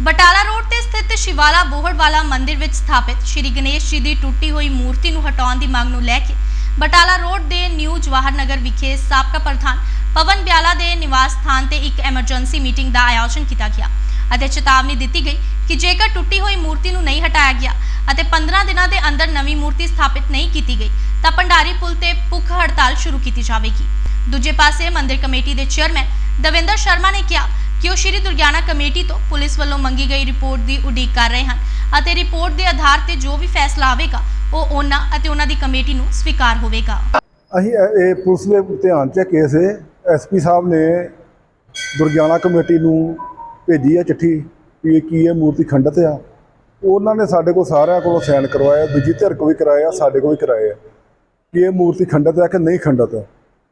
Batala road ਤੇ ਸਥਿਤ ਸ਼ਿਵਾਲਾ ਬੋਹੜਵਾਲਾ ਮੰਦਿਰ ਵਿੱਚ ਸਥਾਪਿਤ ਸ਼੍ਰੀ ਗਣੇਸ਼ ਜੀ ਦੀ ਟੁੱਟੀ ਹੋਈ ਮੂਰਤੀ ਨੂੰ ਹਟਾਉਣ ਦੀ ਮੰਗ ਨੂੰ ਲੈ ਕੇ ਬਟਾਲਾ ਰੋਡ ਦੇ ਨਿਊ ਜਵਾਹਰ ਨਗਰ ਵਿਖੇ ਸਾਬਕਾ ਪ੍ਰਧਾਨ ਪਵਨ ਬਿਆਲਾ ਦੇ ਨਿਵਾਸ ਸਥਾਨ ਤੇ ਇੱਕ ਐਮਰਜੈਂਸੀ ਮੀਟਿੰਗ ਦਾ ਆਯੋਜਨ ਕੀਤਾ ਗਿਆ ਅਤੇ ਚੇਤਾਵਨੀ ਦਿੱਤੀ ਗਈ ਕਿ ਜੇਕਰ ਟੁੱਟੀ ਹੋਈ ਮੂਰਤੀ ਨੂੰ ਨਹੀਂ ਹਟਾਇਆ ਗਿਆ ਅਤੇ 15 ਦਿਨਾਂ ਦੇ ਅੰਦਰ ਨਵੀਂ ਮੂਰਤੀ ਸਥਾਪਿਤ ਨਹੀਂ ਕੀਤੀ ਗਈ, ਤਾਂ ਭੰਡਾਰੀ ਪੁਲ ਤੇ ਭੁੱਖ ਹੜਤਾਲ ਸ਼ੁਰੂ ਕੀਤੀ ਜਾਵੇਗੀ। ਦੂਜੇ ਪਾਸੇ ਮੰਦਿਰ ਕਮੇਟੀ ਦੇ ਚੇਅਰਮੈਨ ਦਵਿੰਦਰ ਸ਼ਰਮਾ ਨੇ ਕਿਹਾ ਕਿ ਉਹ ਸ਼੍ਰੀ ਦੁਰਗਿਆਨਾ ਕਮੇਟੀ ਤੋਂ ਪੁਲਿਸ ਵੱਲੋਂ ਮੰਗੀ ਗਈ ਰਿਪੋਰਟ ਦੀ ਉਡੀਕ ਕਰ ਰਹੇ ਹਨ ਅਤੇ ਰਿਪੋਰਟ ਦੇ ਆਧਾਰ ਤੇ ਜੋ ਵੀ ਫੈਸਲਾ ਆਵੇਗਾ, ਉਹ ਉਹਨਾਂ ਅਤੇ ਉਹਨਾਂ ਦੀ ਕਮੇਟੀ ਨੂੰ ਸਵੀਕਾਰ ਹੋਵੇਗਾ। ਅਸੀਂ ਇਹ ਇਹ ਪੁਲਿਸ ਦੇ ਧਿਆਨ 'ਚ ਕੇਸ ਹੈ ਐਸਪੀ ਸਾਹਿਬ ਨੇ ਦੁਰਗਿਆਨਾ ਕਮੇਟੀ ਨੂੰ ਭੇਜੀ ਹੈ ਚਿੱਠੀ ਵੀ ਇਹ ਕੀ ਹੈ, ਮੂਰਤੀ ਖੰਡਿਤ ਆ। ਉਹਨਾਂ ਨੇ ਸਾਡੇ ਕੋਲ ਸਾਰਿਆਂ ਕੋਲੋਂ ਸਾਈਨ ਕਰਵਾਇਆ, ਦੂਜੀ ਧਿਰ ਕੋਲ ਵੀ ਕਰਾਇਆ, ਸਾਡੇ ਕੋਲ ਵੀ ਕਰਾਇਆ। ਕਿ ਇਹ ਮੂਰਤੀ ਖੰਡਿਤ ਹੈ ਕਿ ਨਹੀਂ ਖੰਡਿਤ? ਹੈ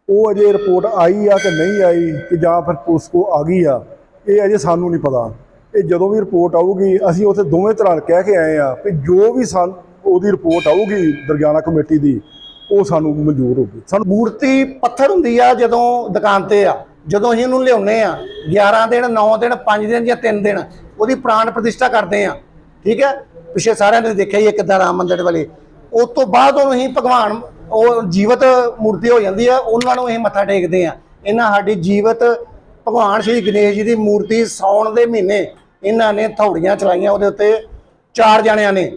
ਉਹ ਅਜੇ ਰਿਪੋਰਟ ਆਈ ਆ ਕਿ ਨਹੀਂ ਆਈ ਕਿ ਜਾਂ ਫਿਰ ਪੁਲਿਸ ਕੋ ਆ ਗਈ ਆ? ਇਹ ਅਜੇ ਸਾਨੂੰ ਨਹੀਂ ਪਤਾ। ਇਹ ਜਦੋਂ ਵੀ ਰਿਪੋਰਟ ਆਊਗੀ, ਅਸੀਂ ਉੱਥੇ ਦੋਵੇਂ ਤਰ੍ਹਾਂ ਕਹਿ ਕੇ ਆਏ ਆ ਕਿ ਜੋ ਵੀ ਸਾਨ ਉਹਦੀ ਰਿਪੋਰਟ ਆਊਗੀ ਦੁਰਗਿਆਨਾ ਕਮੇਟੀ ਦੀ, ਉਹ ਸਾਨੂੰ ਮਨਜ਼ੂਰ ਹੋਊਗੀ। ਸਾਨੂੰ ਮੂਰਤੀ ਪੱਥਰ ਹੁੰਦੀ ਆ ਜਦੋਂ ਦੁਕਾਨ ਤੇ ਆ, ਜਦੋਂ ਅਸੀਂ ਉਹਨੂੰ ਲਿਆਉਨੇ ਆ 11 ਦਿਨ 9 ਦਿਨ 5 ਦਿਨ ਜਾਂ 3 ਦਿਨ, ਉਹਦੀ ਪ੍ਰਾਣ ਪ੍ਰਤਿਸ਼ਠਾ ਕਰਦੇ ਆ। ਠੀਕ ਹੈ? ਪਿਛੇ ਸਾਰਿਆਂ ਨੇ ਦੇਖਿਆ ਹੀ ਹੈ ਕਿੱਦਾਂ ਰਾਮ ਮੰਦਿਰ ਵਾਲੇ। ਉਸ ਤੋਂ ਬਾਅਦ ਉਹਨੂੰ ਅਸੀਂ ਭਗਵਾਨ, ਉਹ ਜੀਵਤ ਮੂਰਤੀ ਹੋ ਜਾਂਦੀ ਆ, ਉਹਨਾਂ ਨੂੰ ਅਸੀਂ ਮੱਥਾ ਟੇਕਦੇ ਆ। ਇਹਨਾਂ ਸਾਡੀ ਜੀਵਤ ਭਗਵਾਨ ਸ਼੍ਰੀ ਗਣੇਸ਼ ਜੀ ਦੀ ਮੂਰਤੀ ਸਾਉਣ ਦੇ ਮਹੀਨੇ ਇਹਨਾਂ ਨੇ ਥੌੜੀਆਂ ਚਲਾਈਆਂ ਉਹਦੇ ਉੱਤੇ ਚਾਰ ਜਣਿਆਂ ਨੇ।